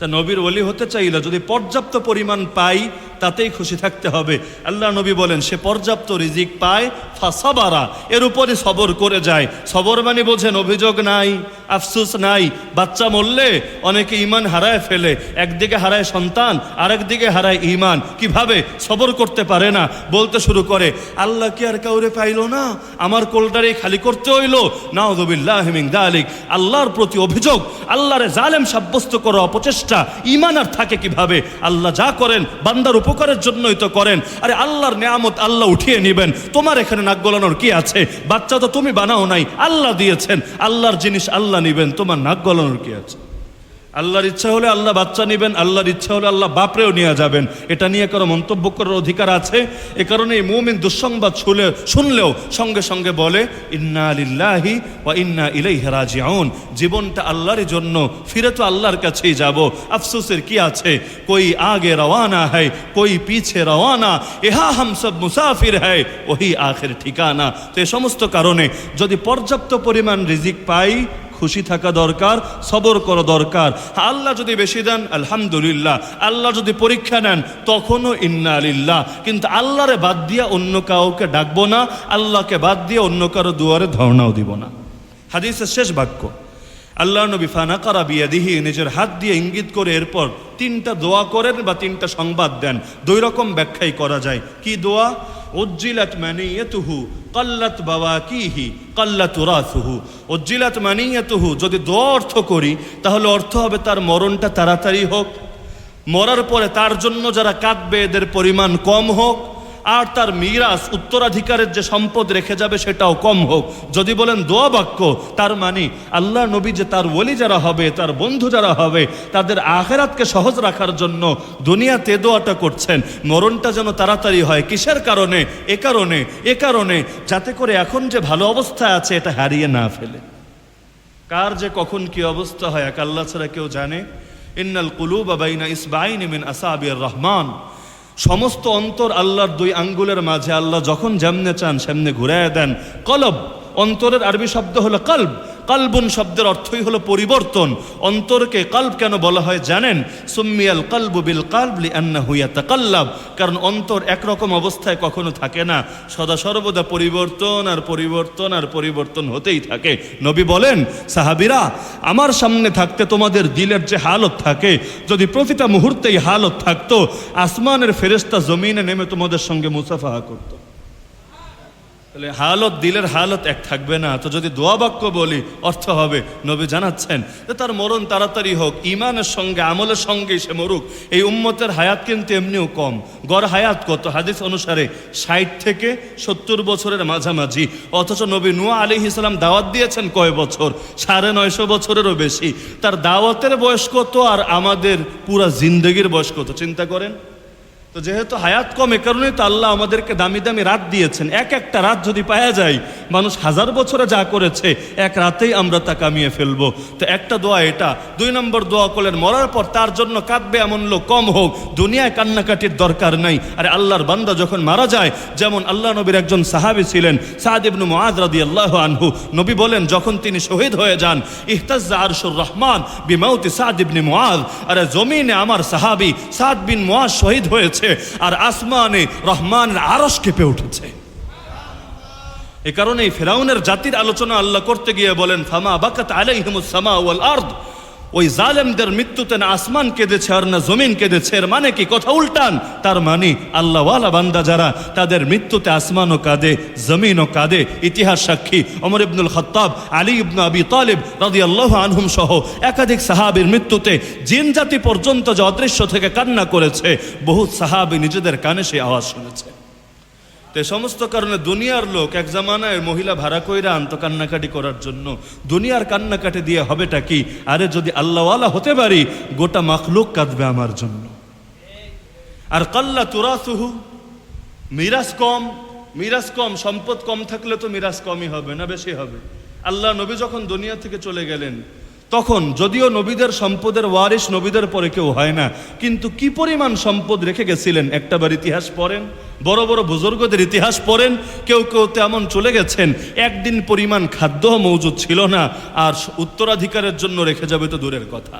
তা নবীর ওলি হতে চাইলে যদি পর্যাপ্ত পরিমাণ পাই তাতেই খুশি থাকতে হবে। আল্লাহ নবী বলেন, সে পর্যাপ্ত রিজিক পায়, ফাসাবারা, এর উপরে সবর করে যায়। সবর মানে বোঝেন, অভিযোগ নাই, আফসুস নাই, বাচ্চা মরলে অনেকে ইমান হারায় ফেলে, একদিকে হারায় সন্তান, আরেকদিকে হারায় ইমান কীভাবে? সবর করতে পারে না, বলতে শুরু করে, আল্লাহ কি আর কাউরে পাইলো না? আমার কোলটারে খালি করতে হইল। মিন দালিক। আল্লাহর প্রতি অভিযোগ, আল্লাহরে জালেম সাব্যস্ত করা অপচেষ্টা ইমান আর থাকে কীভাবে? আল্লাহ যা করেন, বান্দার উপকারের জন্যই তো করেন। আরে আল্লাহর নিয়ামত আল্লাহ উঠিয়ে নেবেন। তোমার এখানে নাক গলানোর কি আছে? বাচ্চা তো তুমি বানাও নাই, আল্লাহ দিয়েছেন। আল্লাহর জিনিস আল্লাহ নিবেন, তোমার নাক গলানোর কি আছে? আল্লাহর ইচ্ছা হলে আল্লাহ বাচ্চা নেবেন, আল্লাহর ইচ্ছা হলে আল্লাহ বাপরেও নিয়ে যাবেন। এটা নিয়ে কারও মন্তব্য করার অধিকার আছে? এ কারণে এই মৌমিন দুঃসংবাদ শুনে শুনলেও সঙ্গে সঙ্গে বলে, ইন্না আলিল্লাহি বা ইন্না ইলাই হেরাজিউন জীবনটা আল্লাহরই জন্য, ফিরে তো আল্লাহর কাছেই যাব। আফসোসের কি আছে? কই আগে রওয়ানা হয় কই পিছে রওয়ানা? এহা হাম সব মুসাফির হয় ওহি আখের ঠিকানা। তো এ সমস্ত কারণে যদি পর্যাপ্ত পরিমাণ রিজিক পাই খুশি থাকা দরকার, সবর করা দরকার। আল্লাহ যদি বেশি দেন, আলহামদুলিল্লাহ। আল্লাহ যদি পরীক্ষা নেন, তখনও ইন্না আলিল্লাহ কিন্তু আল্লাহরে বাদ দিয়ে অন্য কাউকে ডাকবো না, আল্লাহকে বাদ দিয়ে অন্য কারও দুয়ারে ধর্ণাও দিব না। হাদিসের শেষ বাক্য, আল্লাহ নবী ফানা কারা বিয়াদিহি, নিজের হাত দিয়ে ইঙ্গিত করে এরপর তিনটা দোয়া করেন বা তিনটা সংবাদ দেন। দুই রকম ব্যাখ্যাই করা যায়। কি দোয়া? উজ্জিলাত মানিয়াতুহু, কাল্লাত বাওয়াকিহি, কাল্লাত উরাসুহু। উজ্জিলাত মানিয়াতুহু, যদি দো অর্থ করি, তাহলে অর্থ হবে তার মরণটা তাড়াতাড়ি হোক। মরার পরে তার জন্য যারা কাঁদবে, এদের পরিমাণ কম হোক। আর তার মিরাজ উত্তরাধিকারের যে সম্পদ রেখে যাবে সেটাও কম হোক। যদি বলেন দোয়া বাক্য, তার মানে আল্লাহ নবী যে তার ওলি যারা হবে, তার বন্ধু যারা হবে, তাদের আখেরাতকে সহজ রাখার জন্য দুনিয়াতে দোয়াটা করছেন। মরণটা যেন তাড়াতাড়ি হয়। কিসের কারণে? এ কারণে এ কারণে। যাতে করে এখন যে ভালো অবস্থায় আছে, এটা হারিয়ে না ফেলে। কার যে কখন কি অবস্থা হয়, এক আল্লাহ ছাড়া কেউ জানে? ইন্নাল কুলুব বাইনা ইসবাইন মিন আসাবির রহমান। সমস্ত অন্তর আল্লাহর দুই আঙ্গুলের মাঝে, আল্লাহ যখন যেমনে চান, সেমনে ঘুরাইয়া দেন। কলব, অন্তরের আরবি শব্দ হলো কলব। কালবুন শব্দের অর্থই হলো পরিবর্তন। অন্তরকে কাল্ব কেন বলা হয় জানেন? সুম্মিয়াল কলবু বিল কালবলি আন্না হুইয়া তাকাল্লাব কারণ অন্তর একরকম অবস্থায় কখনো থাকে না। সদা সর্বদা পরিবর্তন আর পরিবর্তন আর পরিবর্তন হতেই থাকে। নবী বলেন, সাহাবিরা, আমার সামনে থাকতে তোমাদের দিলের যে হালত থাকে, যদি প্রতিটা মুহূর্তেই হালত থাকতো, আসমানের ফেরেস্তা জমিনে নেমে তোমাদের সঙ্গে মুসাফাহা করতো। তাহলে হালত, দিলের হালত এক থাকবে না। তো যদি দোয়া বাক্য বলি, অর্থ হবে, নবী জানাচ্ছেন, যে তার মরণ তাড়াতাড়ি হোক, ইমানের সঙ্গে, আমলের সঙ্গে সে মরুক। এই উম্মতের হায়াত কিন্তু এমনিও কম। গড় হায়াত কত? হাদিস অনুসারে ষাট থেকে সত্তর বছরের মাঝামাঝি। অথচ নবী নুয়া আলী ইসলাম দাওয়াত দিয়েছেন কয় বছর? সাড়ে নয়শো বছরেরও বেশি। তার দাওয়াতের বয়স কত? আর আমাদের পুরা জিন্দগির বয়স কত? চিন্তা করেন? তো যেহেতু হায়াত কম এ কারণেই তো আল্লাহ আমাদেরকে দামি দামি রাত দিয়েছেন। এক একটা রাত যদি পাওয়া যায় মানুষ হাজার বছরে যা করেছে, এক রাতেই আমরা তা কামিয়ে ফেলব। তো একটা দোয়া এটা, দুই নম্বর দোয়া করলেন মরার পর তার জন্য কাঁদবে এমন লোক কম হোক, দুনিয়ায় কান্নাকাটির দরকার নাই। আরে আল্লাহর বান্দা যখন মারা যায়, যেমন আল্লাহ নবীর একজন সাহাবি ছিলেন, সাদ ইবনু মুআদ রাদিয়াল্লাহু আনহু, নবী বলেন, যখন তিনি শহীদ হয়ে যান, ইহতাজ্জা আরশুর রহমান বিমাউতি সাদ ইবনে মুআদ আরে জমিনে আমার সাহাবি সাদ বিন মুআজ শহীদ হয়েছে, আর আসমানে রহমানের আরশ কেঁপে উঠেছে। এ কারণে ফেরাউনের জাতির আলোচনা আল্লাহ করতে গিয়ে বলেন, ফামা বাকাত আলাইহিমুস সামা ওয়াল আরদ। ওই জালেমদের মৃত্যুতে না আসমান কেঁদেছে আর না জমিন কেঁদেছে, এর মানে কি? কথা উল্টান। তার মানে আল্লাহওয়ালা বান্দা যারা, তাদের মৃত্যুতে আসমানও কাঁদে, জমিনও কাঁদে। ইতিহাস সাক্ষী অমর ইবনুল খত্তাব, আলী ইবনু আবি তালিব রাদি আল্লাহ আনহুম সহ একাধিক সাহাবির মৃত্যুতে জিন জাতি পর্যন্ত যে অদৃশ্য থেকে কান্না করেছে, বহু সাহাবি নিজেদের কানে সেই আওয়াজ শুনেছে। তো সমস্ত কারণে দুনিয়ার লোক এক জামানায় মহিলা ভাড়া কইরা আনতো কান্নাকাটি করার জন্য, দুনিয়ার কান্নাকাটি দিয়ে হবেটা কি? আরে যদি আল্লাহওয়ালা হতে পারি, গোটা মাখলুক কাঁদবে আমার জন্য। আর কাল্লা তুরাসুহু মিরাজ কম মিরাজ কম, সম্পদ কম থাকলে তো মিরাজ কমই হবে না, বেশি হবে। আল্লাহ নবী যখন দুনিয়া থেকে চলে গেলেন তখন যদিও নবীদের সম্পদের ওয়ারিস নবীদের পরে কেউ হয় না, কিন্তু কি পরিমাণ সম্পদ রেখে গেছিলেন? একটাবার ইতিহাস পড়েন, বড় বড় বুজুর্গদের ইতিহাস পড়েন, কেউ কেউ তেমন চলে গেছেন, একদিন পরিমাণ খাদ্য মজুদ ছিল না, আর উত্তরাধিকারের জন্য রেখে যাবে তো দূরের কথা।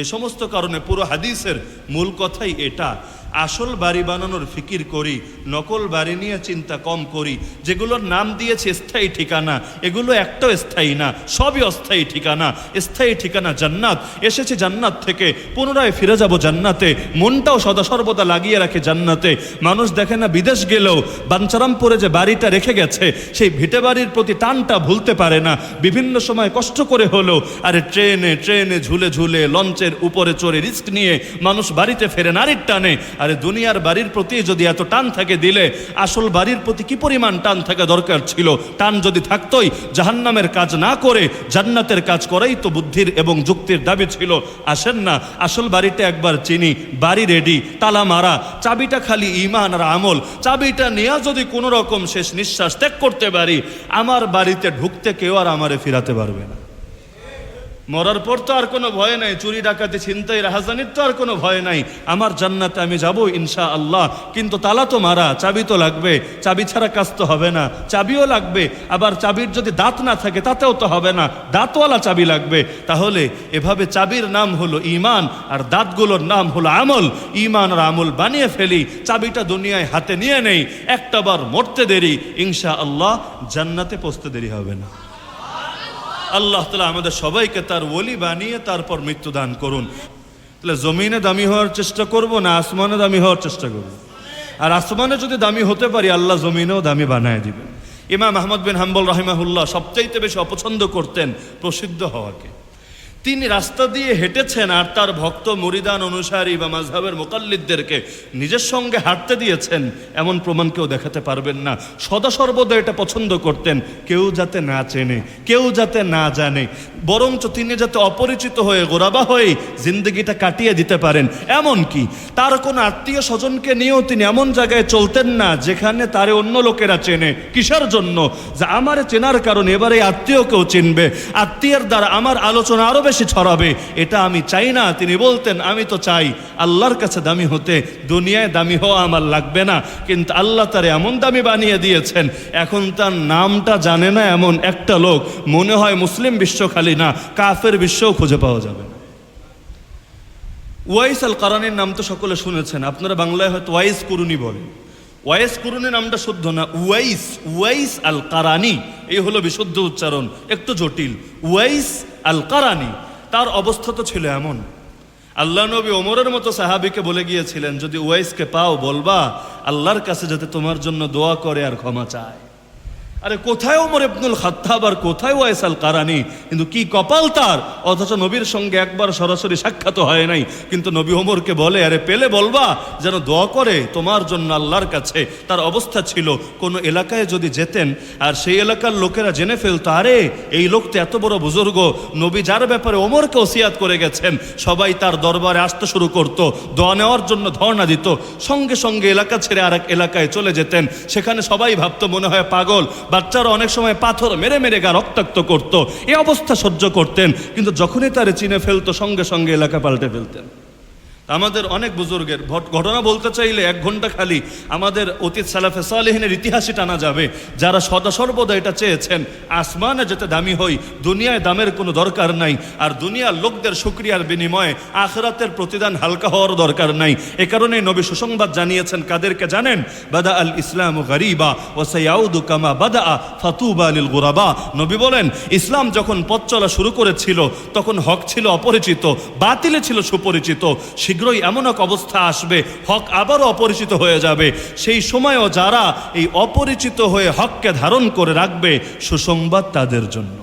এই সমস্ত কারণে পুরো হাদিসের মূল কথাই এটা আসল বাড়ি বানানোর ফিকির করি, নকল বাড়ি নিয়ে চিন্তা কম করি। যেগুলোর নাম দিয়েছে স্থায়ী ঠিকানা, এগুলো একটাও স্থায়ী না, সবই অস্থায়ী ঠিকানা। স্থায়ী ঠিকানা জান্নাত, এসেছে জান্নাত থেকে, পুনরায় ফিরে যাব জান্নাতে। মনটাও সদা সর্বদা লাগিয়ে রাখে জান্নাতে। মানুষ দেখে না বিদেশ গেলেও, বাঞ্চারামপুরে যে বাড়িটা রেখে গেছে, সেই ভিটে বাড়ির প্রতি টানটা ভুলতে পারে না। বিভিন্ন সময় কষ্ট করে হলেও, আরে ট্রেনে ট্রেনে ঝুলে ঝুলে, লঞ্চের উপরে চড়ে রিস্ক নিয়ে মানুষ বাড়িতে ফেরে নারীর টানে। আরে দুনিয়ার বাড়ির প্রতি যদি এত টান থাকে দিলে, আসল বাড়ির প্রতি কি পরিমাণ টান থাকা দরকার ছিল? টান যদি থাকতোই, জাহান্নামের কাজ না করে, জান্নাতের কাজ করাই তো বুদ্ধির এবং যুক্তির দাবি ছিল। আসেন না, আসল বাড়িটা একবার চিনি, বাড়ি রেডি তালা মারা, চাবিটা খালি ইমান আর আমল। চাবিটা নিয়ে যদি কোনো রকম শেষ নিঃশ্বাস ত্যাগ করতে পারি, আমার বাড়িতে ঢুকতে কেউ আর আমারে ফিরাতে পারবে না। মরার পর তো আর কোনো ভয় নাই, চুরি, ডাকাতি, ছিনতাই, রাহাজানির তো আর কোনো ভয় নাই। আমার জান্নাতে আমি যাব ইনশা আল্লাহ কিন্তু তালা তো মারা, চাবি তো লাগবে, চাবি ছাড়া কাজ তো হবে না। চাবিও লাগবে, আবার চাবির যদি দাঁত না থাকে তাতেও তো হবে না। দাঁতওয়ালা চাবি লাগবে। তাহলে এভাবে চাবির নাম হলো ইমান আর দাঁতগুলোর নাম হলো আমল। ইমান আর আমল বানিয়ে ফেলি, চাবিটা দুনিয়ায় হাতে নিয়ে নেই, একটা বার মরতে দেরি ইনশা আল্লাহ জান্নাতে পৌঁছতে দেরি হবে না। আল্লাহ তালা আমাদের সবাইকে তার ওলি বানিয়ে তারপর মৃত্যু দান করুন। তাহলে জমিনে দামি হওয়ার চেষ্টা করব না আসমানে দামি হওয়ার চেষ্টা করব? আর আসমানে যদি দামি হতে পারি, আল্লাহ জমিনেও দামি বানায় দিবেন। ইমাম আহমদ বিন হাম্বল রাহিমাহুল্লাহ সবচাইতে বেশি অপছন্দ করতেন প্রসিদ্ধ হওয়াকে। তিনি রাস্তা দিয়ে হেঁটেছেন আর তার ভক্ত মরিদান অনুসারী বা মাঝহাবের মোকাল্লিদদেরকে নিজের সঙ্গে হাঁটতে দিয়েছেন। এমন প্রমাণ কেউ দেখাতে পারবেন না। সদা সর্বদা এটা পছন্দ করতেন। কেউ যাতে না চেনে, কেউ যাতে না জানে। বরঞ্চ তিনি যাতে অপরিচিত হয়ে, গোরাবা হয়ে জিন্দগিটা কাটিয়ে দিতে পারেন। এমন কি? তার কোনো আত্মীয় স্বজনকে নিয়েও তিনি এমন জায়গায় চলতেন না, যেখানে তারে অন্য লোকেরা চেনে। কিসের জন্য? যে আমার চেনার কারণে, এবারে আত্মীয় কেউ চিনবে। আত্মীয়ের দ্বারা আমার আলোচনা আরও বেশি ছড়াবে, এটা আমি চাই না। তিনি বলতেন, আমি তো চাই আল্লাহর কাছে দামি হতে, দুনিয়ায় দামি হওয়া আমার লাগবে না। কিন্তু আল্লাহ তার এমন দামি বানিয়ে দিয়েছেন, এখন তার নামটা জানে না এমন একটা লোক। মনে হয় মুসলিম বিশ্ব খালি না, কাফের বিশ্বও খুঁজে পাওয়া যাবে না। ওয়াইস আল কারানির নাম তো সকলে শুনেছেন, আপনারা বাংলায় হয়তো ওয়াইস কুরুনি বলেন। ওয়াইস কুরুনের নামটা শুদ্ধ না, ওয়াইস ওয়াইস আল কারানি এই হলো বিশুদ্ধ উচ্চারণ, একটু জটিল। ওয়াইস আল কারানি তার অবস্থা তো ছিল এমন। আল্লাহ নবী ওমরের মতো সাহাবিকে বলে গিয়েছিলেন, যদি ওয়াইসকে পাও বলবা, আল্লাহর কাছে যাতে তোমার জন্য দোয়া করে আর ক্ষমা চায়। আরে কোথায় ওমর ইবনুল খাত্তাব আর কোথায় ওয়াইসাল কারানি কিন্তু কি কপাল তার? অথচ নবীর সঙ্গে একবার সরাসরি সাক্ষাৎ হয় নাই। কিন্তু নবী ওমরকে বলে, আরে পেলে বলবা, যেন দোয়া করে তোমার জন্য আল্লাহর কাছে। তার অবস্থা ছিল, কোনো এলাকায় যদি যেতেন, আর সেই এলাকার লোকেরা জেনে ফেলতো, আরে, এই লোক তো এত বড় বুজুর্গ। নবী যার ব্যাপারে ওমরকে ওসিয়াত করে গেছেন, সবাই তার দরবারে আসতে শুরু করত, দোয়া নেওয়ার জন্য ধর্ণা দিত। সঙ্গে সঙ্গে এলাকা ছেড়ে আর এক এলাকায় চলে যেতেন। সেখানে সবাই ভাবতো, মনে হয় পাগল বাচ্চারা অনেক সময় পাথর মেরে মেরে গা রক্তাক্ত করতো। এ অবস্থা সহ্য করতেন, কিন্তু যখনই তারে চিনে ফেলতো, সঙ্গে সঙ্গে এলাকা পাল্টে ফেলতেন। আমাদের অনেক বুজুর্গের ঘটনা বলতে চাইলে এক ঘণ্টা খালি আমাদের অতীত সালাফে সালেহিনের ইতিহাসই টানা যাবে। যারা সদা সর্বদা এটা চেয়েছেন, আসমানে যেতে দামি হই, দুনিয়ায় দামের কোনো দরকার নাই, আর দুনিয়ার লোকদের শুক্রিয়ার বিনিময়ে আখরাতের প্রতিদান হালকা হওয়ার দরকার নাই। এ কারণে নবী সুসংবাদ জানিয়েছেন, কাদেরকে জানেন? বাদা আল ইসলাম গরিবা ও সৈয়াউদু কামা বাদা ফাতুবা আলিল গুরাবা। নবী বলেন, ইসলাম যখন পথ চলা শুরু করেছিল, তখন হক ছিল অপরিচিত, বাতিলে ছিল সুপরিচিত শীঘ্রই এমন এক অবস্থা আসবে, হক আবারও অপরিচিত হয়ে যাবে। সেই সময়ও যারা এই অপরিচিত হয়ে হককে ধারণ করে রাখবে, সুসংবাদ তাদের জন্য।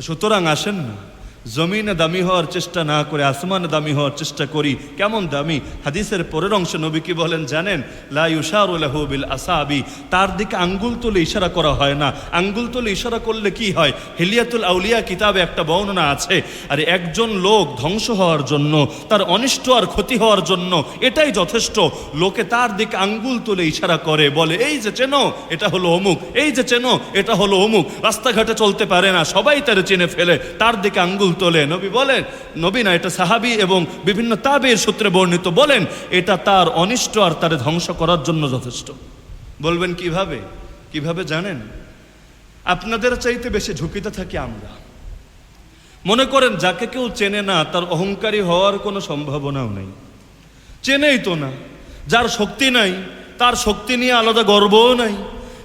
সুতরাং আসেন না। জমিনে দামি হওয়ার চেষ্টা না করে, আসমানে দামি হওয়ার চেষ্টা করি, কেমন দামি? হাদিসের পরের অংশে নবী কি বলেন, জানেন, লা ইউশারুলাহু বিল আসাবি, তার দিকে আঙ্গুল তুলে ইশারা করা হয় না। আঙ্গুল তুলে ইশারা করলে কি হয়? হিলিয়াতুল আউলিয়া কিতাবে একটা বর্ণনা আছে, আর একজন লোক ধ্বংস হওয়ার জন্য, তার অনিষ্ট আর ক্ষতি হওয়ার জন্য, এটাই যথেষ্ট। লোকে তার দিকে আঙ্গুল তুলে ইশারা করে, বলে, এই যে চেনো, এটা হলো অমুক, এই যে চেনো, এটা হলো অমুক, রাস্তাঘাটে চলতে পারে না, সবাই তার চিনে ফেলে। তার দিকে আঙ্গুল তোলে। নবী বলেন, নবী না, এটা সাহাবি এবং বিভিন্ন তাবের সূত্রে বর্ণিত। বলেন, এটা তার অনিষ্ট আর তারে ধ্বংস করার জন্য যথেষ্ট। বলবেন, কীভাবে? কীভাবে জানেন? আপনাদের চাইতে বেশি ঝুঁকিতে থাকি আমরা। মনে করেন, যাকে কেউ চেনে না, তার অহংকারী হওয়ার কোনো সম্ভাবনাও নেই। চেনেই তো না। যার শক্তি নাই, তার শক্তি নিয়ে আলাদা গর্বও নাই।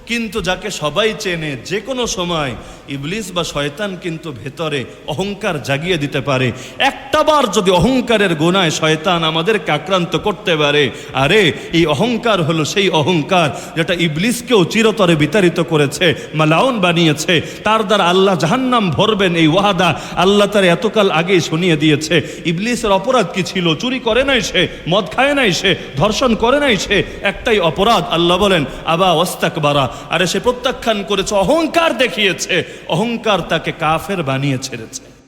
কিন্তু যাকে সবাই চেনে, যে কোনো সময় ইবলিস বা শয়তান কিন্তু ভেতরে অহংকার জাগিয়ে দিতে পারে। একটাবার যদি অহংকারের গোনায় শয়তান আমাদেরকে আক্রান্ত করতে পারে, আরে এই অহংকার হলো সেই অহংকার যেটা ইবলিসকেও চিরতরে বিতাড়িত করেছে, মালাউন বানিয়েছে। তার দ্বারা আল্লাহ জাহান্নাম ভরবেন এই ওয়াদা আল্লাহ তার এতকাল আগেই শুনিয়ে দিয়েছে। ইবলিসের অপরাধ কি ছিল? চুরি করে নাই সে? মদ খায় নাই সে? ধর্ষণ করে নাই সে? একটাই অপরাধ, আল্লাহ বলেন, আবা ওস্তাক বারা আরে সে প্রত্যাখ্যান করেছে, অহংকার দেখিয়েছে। অহংকার তাকে কাফের বানিয়ে ছেড়েছে।